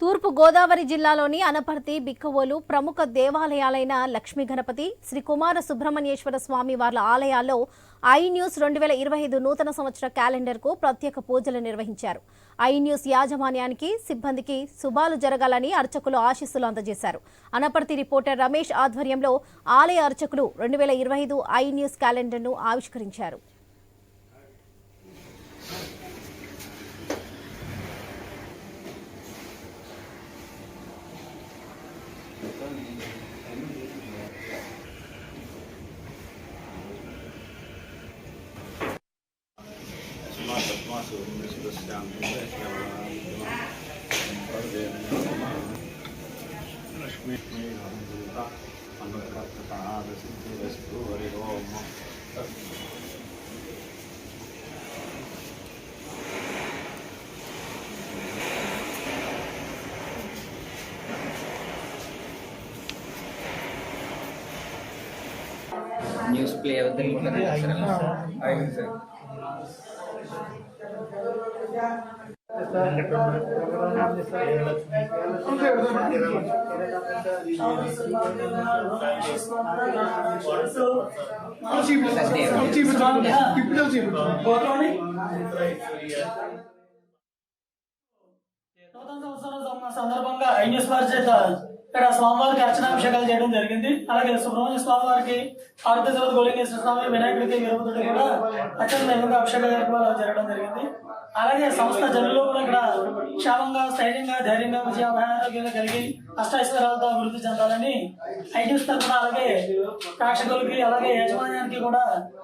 తూర్పు గోదావరి జిల్లాలోని అనపర్తి బిక్కవోలు ప్రముఖ దేవాలయాలైన లక్ష్మీ గణపతి శ్రీ కుమార సుబ్రహ్మణ్యేశ్వర స్వామి వార్ల ఆలయాల్లో ఐ న్యూస్ రెండు వేల ఇరవై ఐదు నూతన సంవత్సర క్యాలెండర్కు ప్రత్యేక పూజలు నిర్వహించారు. ఐ న్యూస్ యాజమాన్యానికి సిబ్బందికి శుభాలు జరగాలని అర్చకులు ఆశీస్సులు అందజేశారు. అనపర్తి రిపోర్టర్ రమేష్ ఆధ్వర్యంలో ఆలయ అర్చకులు రెండు వేల ఇరవై ఐదు ఐ న్యూస్ క్యాలెండర్ను ఆవిష్కరించారు. Hanno fatto padre, sentire spore, uomo. News play అవుతుంది నూతన సంవత్సరం సం- సందర్భంగా ఐన్యూస్ వారి చేత ఇక్కడ స్వామివారికి అర్చనాభిషేకాలు చేయడం జరిగింది. అలాగే సుబ్రహ్మణ్య స్వామి వారికి ఆరుద్ర తర్వాత గోలింగేశ్వర స్వామి వినాయకుడికి వీరభద్రుడికి కూడా అత్యంత వైభవంగా అభిషేక కార్యక్రమాలు జరగడం జరిగింది. అలాగే సంస్థ జనులు కూడా ఇక్కడ క్షేమంగా స్థైర్యంగా ధైర్యంగా విజయ ఆరోగ్యంగా కలిగి అష్టైశ్వర్యాలతో అభివృద్ధి చెందాలని ఐన్యూస్ తరఫున అలాగే ప్రేక్షకులకి అలాగే యాజమాన్యానికి కూడా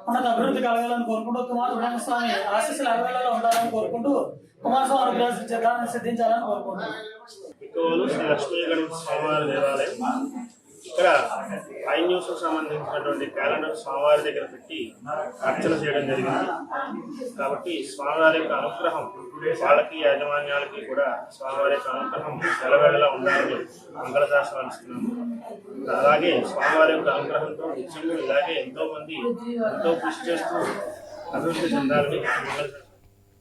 ఉన్నత అభివృద్ధి కలగాలని కోరుకుంటూ కుమార్ సుబ్రహ్మణ్య స్వామి ఆశీస్సులు అరవేళలో ఉండాలని కోరుకుంటూ కుమారస్వామి అనుగ్రహ చిత్రాన్ని సిద్ధించాలని కోరుకుంటున్నాను శ్రీ లక్ష్మీ గణపతి స్వామివారి దేవాలయం. ఇక్కడ ఐ న్యూస్ సంబంధించినటువంటి క్యాలెండర్ స్వామివారి దగ్గర పెట్టి అర్చన చేయడం జరిగింది. కాబట్టి స్వామివారి యొక్క అనుగ్రహం వాళ్ళకి యాజమాన్యాలకి కూడా స్వామివారి యొక్క అనుగ్రహం సెలవేళలా ఉండాలని మంగళశాసనాలు ఇస్తున్నాము అలాగే స్వామివారి యొక్క అనుగ్రహంతో నిత్యంగా ఇలాగే ఎంతో మంది ఎంతో కృషి చేస్తూ అభివృద్ధి చెందాలని మంగళ